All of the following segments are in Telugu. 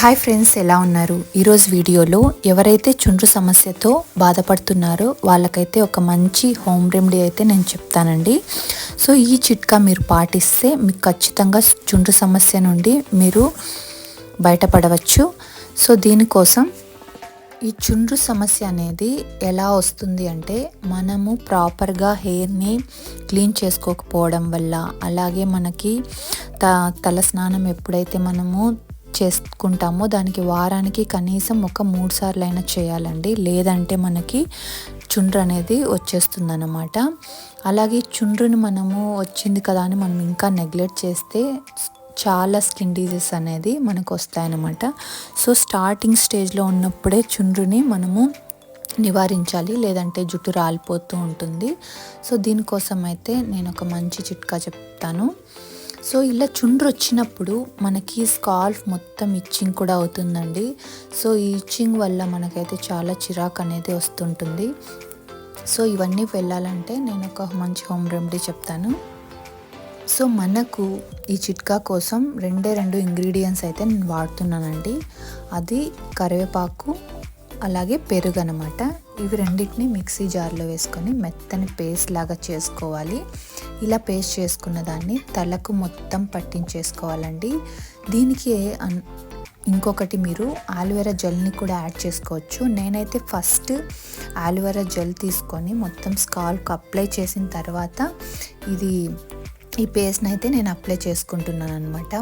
హాయ్ ఫ్రెండ్స్ ఎలా ఉన్నారు? ఈరోజు వీడియోలో ఎవరైతే చుండ్రు సమస్యతో బాధపడుతున్నారో వాళ్ళకైతే ఒక మంచి హోమ్ రెమెడీ అయితే నేను చెప్తానండి. సో ఈ చిట్కా మీరు పాటిస్తే మీకు ఖచ్చితంగా చుండ్రు సమస్య నుండి మీరు బయటపడవచ్చు. సో దీనికోసం ఈ చుండ్రు సమస్య అనేది ఎలా వస్తుంది అంటే మనము ప్రాపర్గా హెయిర్ని క్లీన్ చేసుకోకపోవడం వల్ల అలాగే మనకి త తల స్నానం ఎప్పుడైతే మనము చేసుకుంటామో దానికి వారానికి కనీసం ఒక మూడు సార్లు అయినా చేయాలండి. లేదంటే మనకి చుండ్రు అనేది వచ్చేస్తుంది అనమాట అలాగే చుండ్రుని మనము వచ్చింది కదా అని మనం ఇంకా నెగ్లెక్ట్ చేస్తే చాలా స్కిన్ డిజీస్ అనేది మనకు వస్తాయన్నమాట. సో స్టార్టింగ్ స్టేజ్లో ఉన్నప్పుడే చుండ్రుని మనము నివారించాలి. లేదంటే జుట్టు రాలిపోతూ ఉంటుంది. సో దీనికోసం అయితే నేను ఒక మంచి చిట్కా చెప్తాను. సో ఇలా చుండ్రు వచ్చినప్పుడు మనకి స్కాల్ఫ్ మొత్తం ఇచ్చింగ్ కూడా అవుతుందండి. సో ఈ ఇచ్చింగ్ వల్ల మనకైతే చాలా చిరాకు అనేది వస్తుంటుంది. సో ఇవన్నీ వెళ్ళాలంటే నేను ఒక మంచి హోమ్ రెమెడీ చెప్తాను. సో మనకు ఈ చిట్కా కోసం రెండే రెండు ఇంగ్రీడియంట్స్ అయితే నేను వాడుతున్నానండి. అది కరివేపాకు అలాగే పెరుగు అనమాట ఇవి రెండింటిని మిక్సీ జార్లో వేసుకొని మెత్తని పేస్ట్ లాగా చేసుకోవాలి. ఇలా పేస్ట్ చేసుకున్న దాన్ని తలకు మొత్తం పట్టించేసుకోవాలండి. దీనికి ఇంకొకటి మీరు ఆలువెరా జెల్ని కూడా యాడ్ చేసుకోవచ్చు. నేనైతే ఫస్ట్ ఆలువెరా జెల్ తీసుకొని మొత్తం స్కాల్కు అప్లై చేసిన తర్వాత ఇది ఈ పేస్ట్ని అయితే నేను అప్లై చేసుకుంటున్నాను అనమాట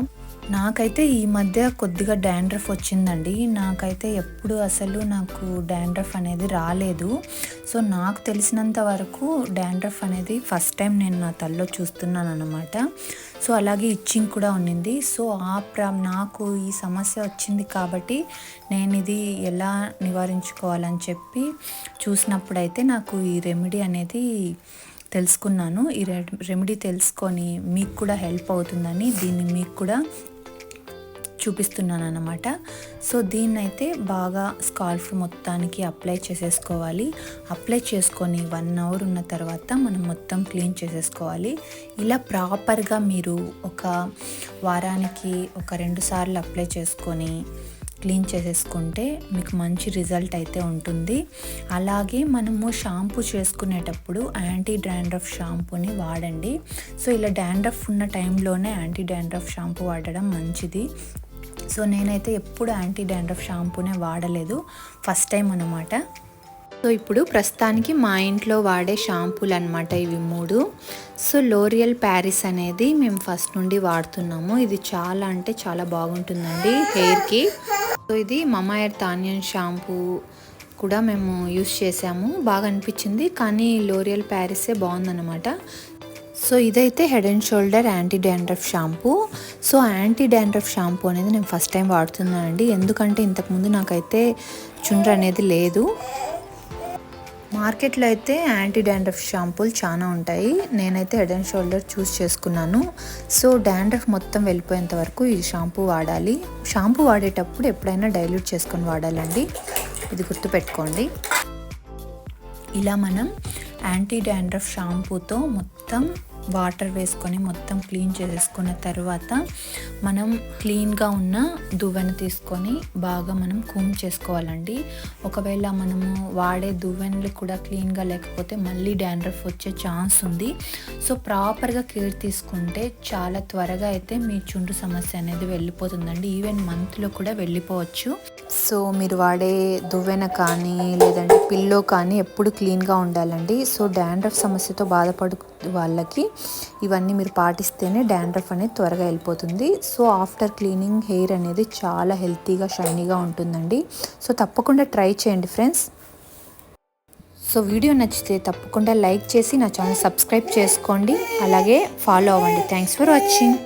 నాకైతే ఈ మధ్య కొద్దిగా డాండ్రఫ్ వచ్చిందండి. నాకైతే ఎప్పుడు అసలు నాకు డాండ్రఫ్ అనేది రాలేదు. సో నాకు తెలిసినంత వరకు డాండ్రఫ్ అనేది ఫస్ట్ టైం నేను నా తల్లో చూస్తున్నాను అనమాట సో అలాగే ఇచ్చింగ్ కూడా ఉన్నింది సో ఆ ప్రా నాకు ఈ సమస్య వచ్చింది కాబట్టి నేను ఇది ఎలా నివారించుకోవాలని చెప్పి చూసినప్పుడైతే నాకు ఈ రెమెడీ అనేది తెలుసుకున్నాను. ఈ రెమెడీ తెలుసుకొని మీకు కూడా హెల్ప్ అవుతుందని దీన్ని మీకు కూడా చూపిస్తున్నాను సో దీన్నైతే బాగా స్కాల్ఫ్ మొత్తానికి అప్లై చేసేసుకోవాలి. అప్లై చేసుకొని వన్ అవర్ ఉన్న తర్వాత మనం మొత్తం క్లీన్ చేసేసుకోవాలి. ఇలా ప్రాపర్గా మీరు ఒక వారానికి ఒక రెండు సార్లు అప్లై చేసుకొని క్లీన్ చేసేసుకుంటే మీకు మంచి రిజల్ట్ అయితే ఉంటుంది. అలాగే మనము షాంపూ చేసుకునేటప్పుడు యాంటీ డాండ్రఫ్ షాంపూని వాడండి. సో ఇలా డాండ్రఫ్ ఉన్న టైంలోనే యాంటీ డాండ్రఫ్ షాంపూ వాడడం మంచిది. సో నేనైతే ఎప్పుడు యాంటీ డాండ్రఫ్ షాంపూనే వాడలేదు ఫస్ట్ టైం అనమాట సో ఇప్పుడు ప్రస్తుతానికి మా ఇంట్లో వాడే షాంపూలు అనమాట ఇవి మూడు. సో లోరియల్ ప్యారిస్ అనేది మేము ఫస్ట్ నుండి వాడుతున్నాము. ఇది చాలా అంటే చాలా బాగుంటుందండి హెయిర్కి. సో ఇది మమాయర్ తానియన్ షాంపూ కూడా మేము యూస్ చేసాము. బాగా అనిపించింది కానీ లోరియల్ ప్యారిసే బాగుందన్నమాట. సో ఇదైతే head and shoulder anti dandruff shampoo so anti dandruff shampoo అనేది నేను ఫస్ట్ టైం వాడుతున్నానండి. ఎందుకంటే ఇంతకుముందు నాకైతే చుండ్ర అనేది లేదు. మార్కెట్లో అయితే యాంటీ డాండ్రఫ్ షాంపూలు చాలా ఉంటాయి. నేనైతే హెడ్ అండ్ షోల్డర్ చూస్ చేసుకున్నాను. సో డాండ్రఫ్ మొత్తం వెళ్ళిపోయేంత వరకు ఈ షాంపూ వాడాలి. షాంపూ వాడేటప్పుడు ఎప్పుడైనా డైల్యూట్ చేసుకొని వాడాలండి. ఇది గుర్తుపెట్టుకోండి. ఇలా మనం యాంటీ డాండ్రఫ్ షాంపూతో మొత్తం వాటర్ వేసుకొని మొత్తం క్లీన్ చేసేసుకున్న తర్వాత మనం క్లీన్గా ఉన్న దువ్వెన తీసుకొని బాగా మనం కూమ్ చేసుకోవాలండి. ఒకవేళ మనము వాడే దువ్వెనలు కూడా క్లీన్గా లేకపోతే మళ్ళీ డాండ్రఫ్ వచ్చే ఛాన్స్ ఉంది. సో ప్రాపర్గా కేర్ తీసుకుంటే చాలా త్వరగా అయితే మీ చుండ్రు సమస్య అనేది వెళ్ళిపోతుందండి. ఈవెన్ మంత్లో కూడా వెళ్ళిపోవచ్చు. సో మీరు వాడే దువ్వెన కానీ లేదంటే పిల్లో కానీ ఎప్పుడు క్లీన్గా ఉండాలండి. సో డాండ్రఫ్ సమస్యతో బాధపడు వాళ్ళకి ఇవన్నీ మీరు పాటిస్తేనే డాండ్రఫ్ అనేది త్వరగా వెళ్ళిపోతుంది. సో ఆఫ్టర్ క్లీనింగ్ హెయిర్ అనేది చాలా హెల్తీగా షైనీగా ఉంటుందండి. సో తప్పకుండా ట్రై చేయండి ఫ్రెండ్స్. సో వీడియో నచ్చితే తప్పకుండా లైక్ చేసి నా ఛానల్ సబ్స్క్రైబ్ చేసుకోండి. అలాగే ఫాలో అవ్వండి. Thanks for watching.